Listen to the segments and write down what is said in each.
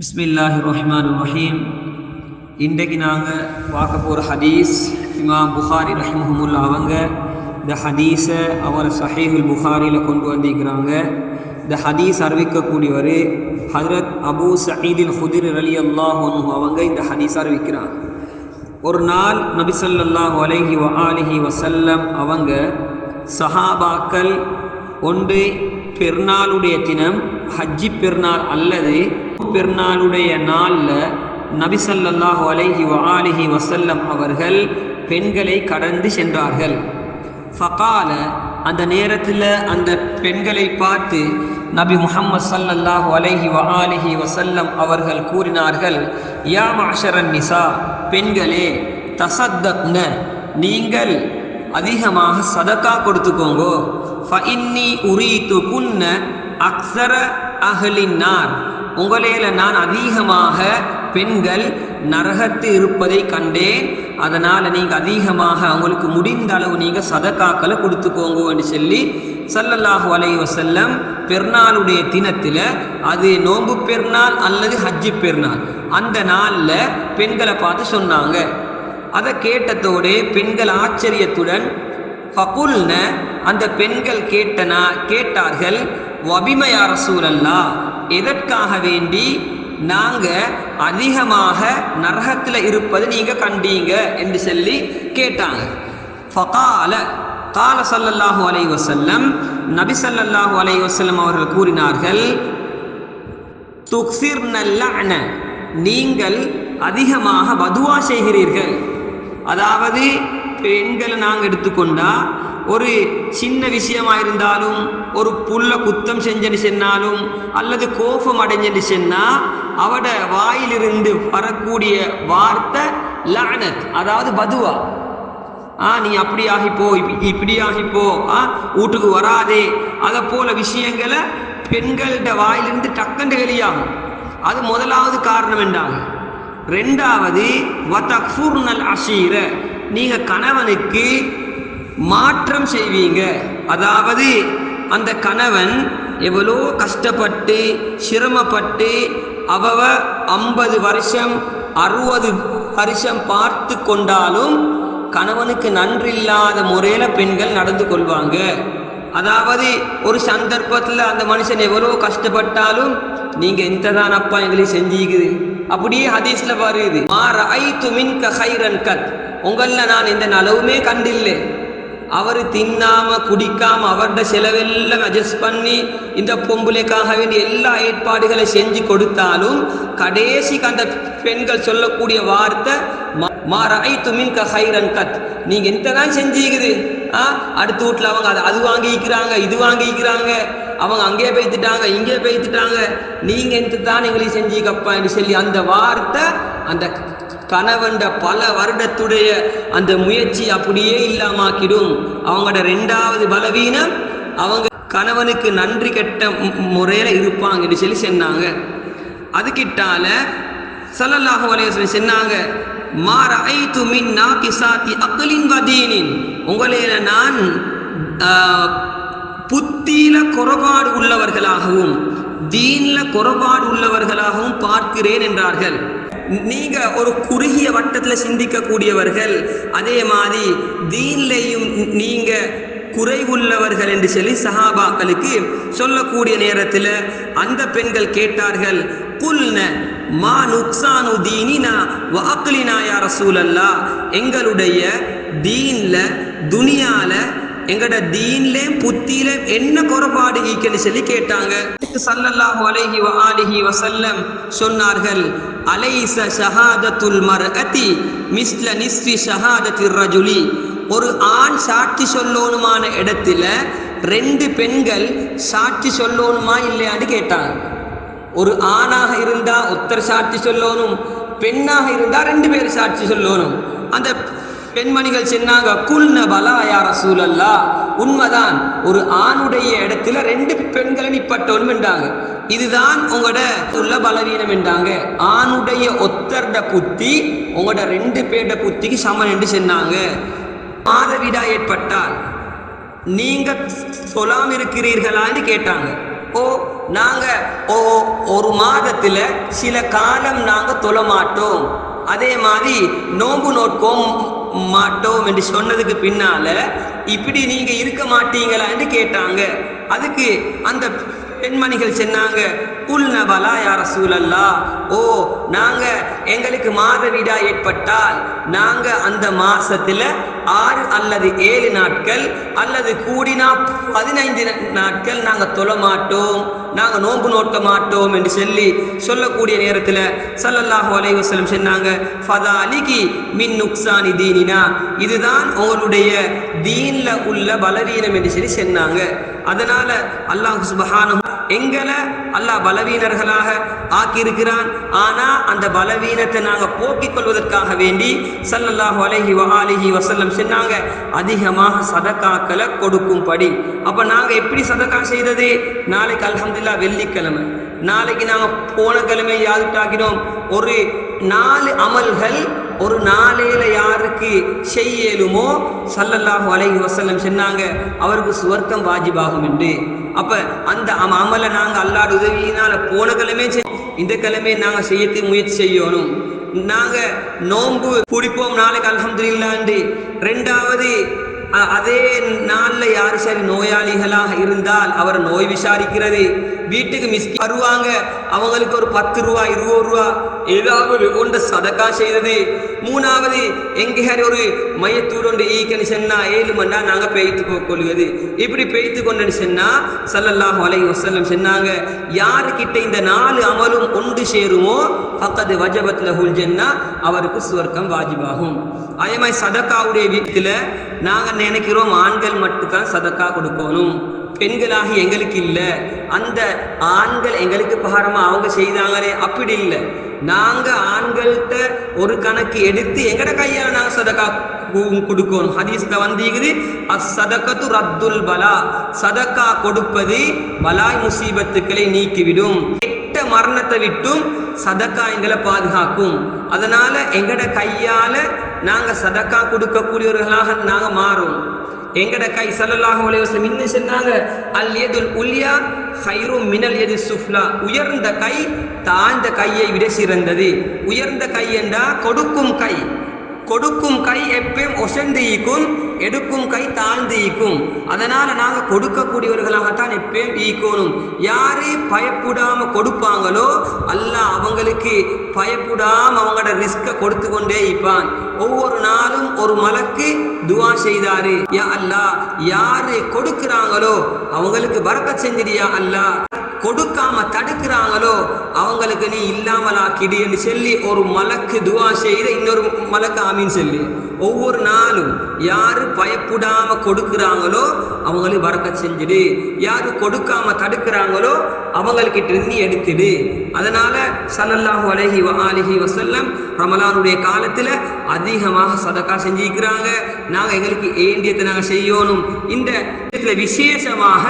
பிஸ்மில்லாஹி ரஹ்மான் ரஹீம் இன்றைக்கு நாங்கள் பார்க்க போகிற ஹதீஸ் இமாம் புகாரி ரஹ்மஹமுல்லா அவங்க. இந்த ஹதீஸை அவரை சஹீஹுல் புகாரியில் கொண்டு வந்திருக்கிறாங்க. இந்த ஹதீஸ் அறிவிக்கக்கூடியவர் ஹஜரத் அபு சயீதில் ஹுதிர் அலி அல்லாஹ் அவங்க இந்த ஹதீஸ் அறிவிக்கிறாங்க. ஒரு நாள் நபி ஸல்லல்லாஹு அலைஹி வ ஆலிஹி வசல்லம் அவங்க சஹாபாக்கள் ஒன்று பெருநாளுடைய தினம் ஹஜ்ஜி பெருநாள் அல்லது பெருநாளுடைய நாளில் நபி ஸல்லல்லாஹு அலைஹி வ வசல்லம் அவர்கள் பெண்களை கடந்து சென்றார்கள். ஃபகால அந்த நேரத்தில் அந்த பெண்களை பார்த்து நபி முஹம்மது சல்லல்லாஹு அலைஹி வ வசல்லம் அவர்கள் கூறினார்கள் யா மாஷரன் நிசா பெண்களே தசத்தக்ன நீங்கள் அதிகமாக சதக்கா கொடுத்துக்கோங்கோ. ஃபஇன்னி உரீத்து குன்ன அக்ஸர அகலின்னார் உங்களையில நான் அதிகமாக பெண்கள் நரகத்து இருப்பதை கண்டேன். அதனால் நீங்கள் அதிகமாக அவங்களுக்கு முடிந்த அளவு நீங்கள் சதக்காக்களை கொடுத்துக்கோங்க சொல்லி சல்லல்லாஹு அலை வசல்லம் பெருநாளுடைய தினத்தில் அது நோன்பு பெருநாள் அல்லது ஹஜ்ஜி பெருநாள். அந்த நாளில் பெண்களை பார்த்து சொன்னாங்க. அதை கேட்டதோடு பெண்கள் ஆச்சரியத்துடன் ஃபகுல்ன அந்த பெண்கள் கேட்டனா கேட்டார்கள் வபிமயா ரசூலல்லா எதற்காக வேண்டி நாங்கள் அதிகமாக நரகத்தில் இருப்பது நீங்கள் கண்டீங்க என்று சொல்லி கேட்டாங்க. ஃபகால கால சல்லல்லாஹு அலை வசல்லம் நபி சல்லல்லாஹு அலை வசல்லம் அவர்கள் கூறினார்கள் துக்சிர் நல்ல நீங்கள் அதிகமாக பதுவா செய்கிறீர்கள். அதாவது பெண்களை நாங்கள் எடுத்துக்கொண்டா ஒரு சின்ன விஷயமா இருந்தாலும் ஒரு புல்ல குத்தம் செஞ்சன்னு சொன்னாலும் அல்லது கோபம் அடைஞ்சன்னு சென்னா அவட வாயிலிருந்து வரக்கூடிய வார்த்தை லானத் அதாவது பதுவா. ஆ நீ அப்படி ஆகிப்போ இப்படி ஆகிப்போ ஆ வீட்டுக்கு வராதே. அதை போல விஷயங்களை பெண்கள்ட வாயிலிருந்து டக்கண்டு வெளியாகும். அது முதலாவது காரணம் என்றாங்க. ரெண்டாவது வத்தக்ஃபுர்னல் அஷீர நீங்க கணவனுக்கு மாற்றம் செய்வீங்க. அதாவது அந்த கணவன் எவ்வளோ கஷ்டப்பட்டு சிரமப்பட்டு அவவ ஐம்பது வருஷம் அறுபது வருஷம் பார்த்து கொண்டாலும் கணவனுக்கு நன்றில்லாத முறையில் பெண்கள் நடந்து கொள்வாங்க. அதாவது ஒரு சந்தர்ப்பத்தில் அந்த மனுஷன் எவ்வளோ கஷ்டப்பட்டாலும் நீங்கள் எந்த தான் அப்பா எங்களை செஞ்சிக்குது. அப்படியே ஹதீஸ்ல வருது மாற ஐ துமின் ஹைரன் கத். உங்களில் நான் இந்த நலவுமே கண்டில்லை. அவர் தின்னாம குடிக்காம அவருடைய செலவெல்லாம் அட்ஜஸ்ட் பண்ணி இந்த பொம்புலைக்காக வேண்டிய எல்லா ஏற்பாடுகளை செஞ்சு கொடுத்தாலும் கடைசிக்கு அந்த பெண்கள் சொல்லக்கூடிய வார்த்தை மாற ஐத்து மின் கத். நீங்க என்னதான் செஞ்சுக்குது. ஆ அடுத்த வீட்டில் அவங்க அது அது வாங்கிக்கிறாங்க இது வாங்கிக்கிறாங்க. அவங்க அங்கேயே பேத்துட்டாங்க இங்கே பேத்துட்டாங்க நீங்க எந்த தான் எங்களை செஞ்சீங்கப்பா என்று சொல்லி அந்த வார்த்தை அந்த கணவன்ட பல வருடத்துடைய அந்த முயற்சி அப்படியே இல்லாமாக்கிடும். அவங்களோட ரெண்டாவது பலவீனம் அவங்க கணவனுக்கு நன்றி கெட்ட முறையில் இருப்பாங்கன்னு சொல்லி சொன்னாங்க. அதுக்கிட்டால சல்லல்லாஹு அலைய சொன்னாங்க மாற ஐத்து மின் நாக்கி சாத்தி வதீனின் உங்களையில நான் புத்தியில குறைபாடு உள்ளவர்களாகவும் தீனில் குறைபாடு உள்ளவர்களாகவும் பார்க்கிறேன் என்றார்கள். நீங்க ஒரு குறுகிய வட்டத்தில் சிந்திக்கக்கூடியவர்கள் அதே மாதிரி தீன்லையும் நீங்க குறைவுள்ளவர்கள் என்று சொல்லி சஹாபாக்களுக்கு சொல்லக்கூடிய நேரத்தில் அந்த பெண்கள் கேட்டார்கள் குல்ன மா நுக்சானு தீனினா வாக்லினா ரசூலல்லா எங்களுடைய தீன்ல துனியால எங்கட தீன்லேயும் புத்தியில என்ன குறைபாடு ஈக்கன்னு சொல்லி கேட்டாங்க. சல்லல்லாஹு அலைஹி வ ஆலிஹி வசல்லம் சொன்னார்கள் அலைச ஷஹாதத்துல் மர்அதி மிஸ்ல நிஸ்வி ஷஹாதத்திர் ரஜுலி. ஒரு ஆண் சாட்சி சொல்லணுமான இடத்துல ரெண்டு பெண்கள் சாட்சி சொல்லணுமா இல்லையான்னு கேட்டாங்க. ஒரு ஆணாக இருந்தா ஒத்தர் சாட்சி சொல்லணும் பெண்ணாக இருந்தா ரெண்டு பேர் சாட்சி சொல்லணும். அந்த பெண்மணிகள் சொன்னாங்க குல்ன பலா யார சூழல்லா உண்மைதான் ஒரு ஆணுடைய இடத்துல ரெண்டு பெண்களை நிப்பட்டோன்னு என்றாங்க. இதுதான் உங்களோட உள்ள பலவீனம் என்றாங்க. ஆணுடைய ஒத்தர்ட புத்தி உங்களோட ரெண்டு பேர்ட புத்திக்கு சமன் என்று சொன்னாங்க. மாதவிடா ஏற்பட்டால் நீங்க சொல்லாம இருக்கிறீர்களான்னு கேட்டாங்க. ஓ நாங்க ஓ ஒரு மாதத்துல சில காலம் நாங்க தொழ மாட்டோம். அதே மாதிரி நோம்பு நோட்கோம் மாட்டோம் என்று சொன்னதுக்கு பின்னால இப்படி நீங்க இருக்க மாட்டீங்களா? என்று கேட்டாங்க. அதுக்கு அந்த பெண்மணிகள் சொன்னாங்க உல்ன பலா யார சூழல்லா ஓ நாங்க எங்களுக்கு மாதவிடா ஏற்பட்டால் நாங்க அந்த மாசத்துல ஆறு அல்லது ஏழு நாட்கள் அல்லது கூடினா பதினைந்து நாட்கள் நாங்கள் தொழ மாட்டோம் நாங்கள் நோன்பு நோக்க மாட்டோம் என்று சொல்லி சொல்லக்கூடிய நேரத்தில் சல்லல்லாஹு அலைவசலம் சொன்னாங்க சொன்னாங்க ஃபதாலிகி மின் நுக்சானி தீனினா. இதுதான் உங்களுடைய தீனில் உள்ள பலவீனம் என்று சொல்லி சொன்னாங்க. அதனால் அல்லாஹ் சுபஹானும் எங்களை அல்லாஹ் பலவீனர்களாக ஆக்கியிருக்கிறான். ஆனால் அந்த பலவீனத்தை நாங்கள் போக்கிக் கொள்வதற்காக வேண்டி சல்லல்லாஹு அலஹி வஆலிஹி வசல்லம் சொன்னாங்க அதிகமாக சதக்காக்களை கொடுக்கும்படி. அப்போ நாங்கள் எப்படி சதக்கா செய்தது? நாளைக்கு அலமதுல்லா வெள்ளிக்கிழமை. நாளைக்கு நாங்கள் போன கிழமை யாருக்காகினோம் ஒரு நாலு அமல்கள் ஒரு நாளையில யாருக்கு செய்யலுமோ சல்லல்லாஹு அலைஹி வசல்லம் சொன்னாங்க அவருக்கு சுவர்க்கம் வாஜிபாகும் என்று. அப்ப அந்த அம- அமலை நாங்க அல்லாட உதவியினால போன கிழமை செய்- இந்த கிழமை நாங்க செய்யறதுக்கு முயற்சி செய்யணும். நாங்க நோன்பு குடிப்போம் நாளைக்கு அல்ஹம்துலில்லாஹ்ண்டு ரெண்டாவது அதே நாளில் யார் சரி நோயாளிகளாக இருந்தால் அவர் நோய் விசாரிக்கிறது. வீட்டுக்கு மிஸ்கி வருவாங்க அவங்களுக்கு ஒரு பத்து ரூபா இருபது ரூபா ஏதாவது ஒன்று சதக்கா செய்தது. மூணாவது எங்கேயாரு ஒரு மையத்தூர் ஒன்று ஈக்கன்னு சொன்னா ஏழு மண்டா நாங்கள் பெய்த்து கொ- கொள்வது இப்படி பெய்த்து கொண்டு சொன்னா சல்லல்லாஹ் அலைஹி வசல்லம் சொன்னாங்க யாருக்கிட்ட இந்த நாலு அமலும் ஒன்று சேருமோ பக்கத்து வஜபத் லஹுல் ஜன்னா அவருக்கு சுவர்க்கம் வாஜிபாகும். அதே மாதிரி சதக்காவுடைய வீட்டில் நாங்கள் நினைக்கிறோம் ஆண்கள் மட்டும்தான் சதக்கா கொடுக்கணும். பெண்களாகி எங்களுக்கு இல்லை. அந்த ஆண்கள் எங்களுக்கு பகாரமா அவங்க செய்தாங்களே அப்படி இல்லை. நாங்க ஆண்கள்கிட்ட ஒரு கணக்கு எடுத்து எங்கட கையால நாங்க சதக்கா கொடுக்கணும் ஹதீஸ்ல வந்தீங்குது அசதக்கத்து ரத்துல் பலா. சதக்கா கொடுப்பது பலாய் முசீபத்துக்களை நீக்கிவிடும். கெட்ட மரணத்தை விட்டும் சதக்கா எங்களை பாதுகாக்கும். அதனால எங்கட கையால நாங்க சதக்கா கொடுக்கக்கூடியவர்களாக நாங்க மாறும். எங்கட கை சல்லல்லாஹு அலைஹி வஸல்லம் இன்னும் சொன்னாங்க அல் யதுல் உல்யா ஹைரும் மினல் எது சுஃப்லா. உயர்ந்த கை தாழ்ந்த கையை விட சிறந்தது. உயர்ந்த கை என்றா கொடுக்கும் கை. கொடுக்கும் கை எப்பயும் ஒசந்து ஈக்கும் எடுக்கும் கை தாழ்ந்து ஈக்கும் நாங்கள் நாங்க கொடுக்கக்கூடியவர்களாகத்தான் எப்பயும் ஈக்கணும் யாரு பயப்படாமல் கொடுப்பாங்களோ அல்லாஹ் அவங்களுக்கு பயப்படாமல் அவங்களோட ரிஸ்கை கொடுத்து கொண்டே இருப்பான். ஒவ்வொரு நாளும் ஒரு மலக்கு துவா செய்தாரு. யா அல்லாஹ் யாரு கொடுக்குறாங்களோ அவங்களுக்கு பறக்க செஞ்சிடியா அல்லாஹ். கொடுக்காம தடுக்கிறாங்களோ அவங்களுக்கு நீ இல்லாமலாக்கிடு என்று சொல்லி ஒரு மலக்கு துவா செய்த இன்னொரு மலக்கு ஆமீன் சொல்லி. ஒவ்வொரு நாளும் யாரு பயப்படாம கொடுக்குறாங்களோ அவங்களுக்கு வரக்க செஞ்சுடு. யாரு கொடுக்காம தடுக்கிறாங்களோ அவங்கக்கிட்ட இருந்து நீ எடுத்துடு. அதனால ஸல்லல்லாஹு அலஹி வ ஆலிஹி வசல்லம் ரமலானுடைய காலத்துல அதிகமாக சதக்கா செஞ்சிருக்கிறாங்க. நாங்க எங்களுக்கு ஏண்டியத்தை நாங்க செய்யணும். இந்த விஷயத்தில் விசேஷமாக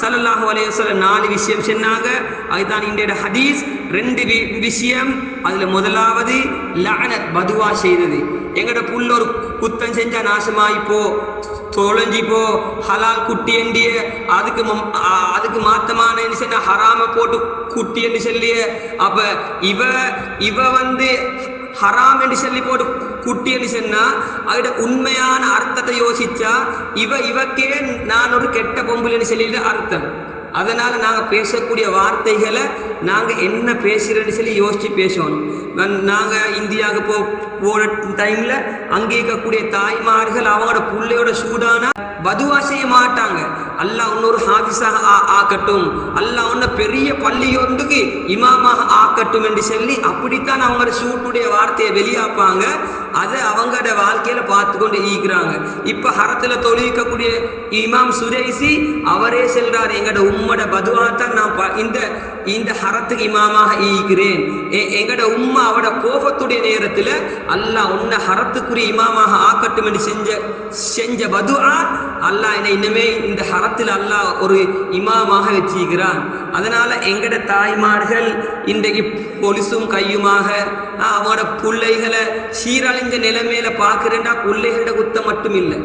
ஸல்லல்லாஹு அலைஹி நாலு விஷயம் சொன்னாங்க. அதுதான் இன்றைய ஹதீஸ். ரெண்டு வி- விஷயம். அதுல முதலாவது லானத் பதுவா செய்தது. எங்கட புள்ள ஒரு குத்தம் செஞ்சா நாசமாயிப்போ போ தொலைஞ்சி போ ஹலால் குட்டி எண்டிய அதுக்கு மம்- அதுக்கு மாத்தமான என்ன சொன்னா ஹராம போட்டு குட்டி என்று சொல்லிய. அப்ப இவ இவ வந்து ஹராம் என்று சொல்லி போட்டு குட்டி என்று சொன்னா அதோட உண்மையான அர்த்தத்தை யோசிச்சா இவ இவக்கே நான் ஒரு கெட்ட பொம்புலன்னு சொல்லிட்டு அர்த்தம் அதனால நாங்க பேசக்கூடிய வார்த்தைகளை நாங்க என்ன பேசுறேன்னு சொல்லி யோசிச்சு பேசணும் நாங்க இந்தியாவுக்கு போ போன டைம்ல அங்கே இருக்கக்கூடிய தாய்மார்கள் அவங்களோட புள்ளையோட சூடானா வதுவா செய்ய மாட்டாங்க. அல்லாஹ் இன்னொரு ஹாஃபிஸாக ஆ- ஆக்கட்டும். அல்லாஹ் உன்னை பெரிய பள்ளியொன்றுக்கு இமாமாக ஆக்கட்டும் என்று சொல்லி அப்படித்தான் அவங்க சூட்டுடைய வார்த்தையை வெளியாப்பாங்க. அதை அவங்களோட வாழ்க்கையில பார்த்து கொண்டு ஈக்குறாங்க. இப்ப ஹரத்துல தொழிலிக்கக்கூடிய இமாம் சுரேசி அவரே செல்றார் எங்கட உம்மட பதுவா தான் நான் ப- இந்த இந்த ஹரத்துக்கு இமாமாக ஈக்கிறேன் எ- எங்கட உம்மா அவட கோபத்துடைய நேரத்துல அல்லாஹ் உன்ன ஹரத்துக்குரிய இமாமாக ஆக்கட்டும் என்று செஞ்ச செஞ்ச பதுவா அல்லாஹ் என்னை இன்னுமே இந்த ஹரத்தில் அல்லாஹ் ஒரு இமாமாக வச்சிருக்கிறான். அதனால எங்கட தாய்மார்கள் இன்றைக்கு பொலிசும் கையுமாக அவனோட பிள்ளைகளை சீரழிஞ்ச நிலைமையில பார்க்கிறேன்டா பிள்ளைகளோட குத்தம் மட்டும் இல்லை.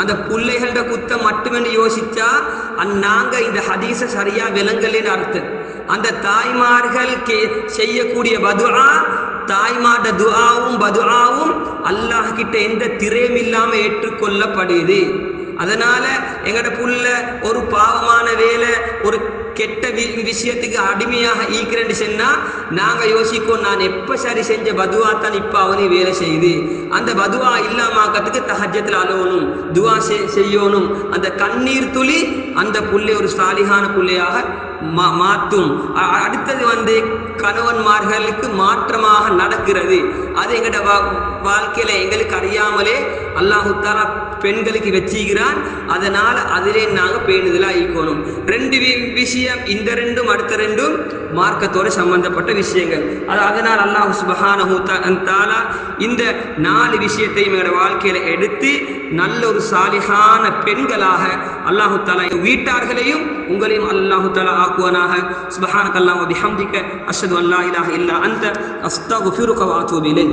அந்த பிள்ளைகளோட குத்தம் மட்டுமென்று யோசிச்சா அந்நாங்க இந்த ஹதீஸை சரியா விலங்கலின்னு அர்த்தம். அந்த தாய்மார்கள் கே செய்யக்கூடிய பதுஆ தாய்மாட துஆவும் பதுஆவும் அல்லாஹ் கிட்ட எந்த திரையும் இல்லாம ஏற்றுக்கொள்ளப்படுது. அதனால எங்கட புள்ள ஒரு பாவமான வேலை ஒரு கெட்ட வி- விஷயத்துக்கு அடிமையாக ஈக்கிறேன்னு சொன்னா நாங்க யோசிக்கோம் நான் எப்ப சரி செஞ்ச பதுவா தான் இப்ப அவனே வேலை செய்யுது அந்த பதுவா இல்லாமாக்கிறதுக்கு தஹஜத்துல அழுவணும் துவா செய்- செய்யணும். அந்த கண்ணீர் துளி அந்த புள்ளை ஒரு சாலிகான புள்ளையாக மா- மாற்றும் அடுத்தது வந்து கணவன்மார்களுக்கு மாற்றமாக நடக்கிறது. அது எங்கட வாழ்க்கையில எங்களுக்கு அறியாமலே அல்லாஹு தாலா பெண்களுக்கு வச்சுக்கிறான் அதனால அதிலே நாங்கள் பேணுதலாக ஈக்கணும் ரெண்டு வி- விஷயம் இந்த ரெண்டும் அடுத்த ரெண்டும் மார்க்கத்தோடு சம்பந்தப்பட்ட விஷயங்கள். அது அதனால் அல்லாஹ் சுபஹானஹு தாலா இந்த நாலு விஷயத்தையும் எங்களோட வாழ்க்கையில எடுத்து நல்ல ஒரு சாலிகான பெண்களாக அல்லாஹு தாலா வீட்டார்களையும் உங்களையும் அல்லாஹு தாலா ஆக்குவனாக. சுபஹானக அல்லாஹ் அபிஹம்திக்க அஷது அல்லா இல்லா அந்த அஸ்தக்ஃபிருக வ அத்தூபு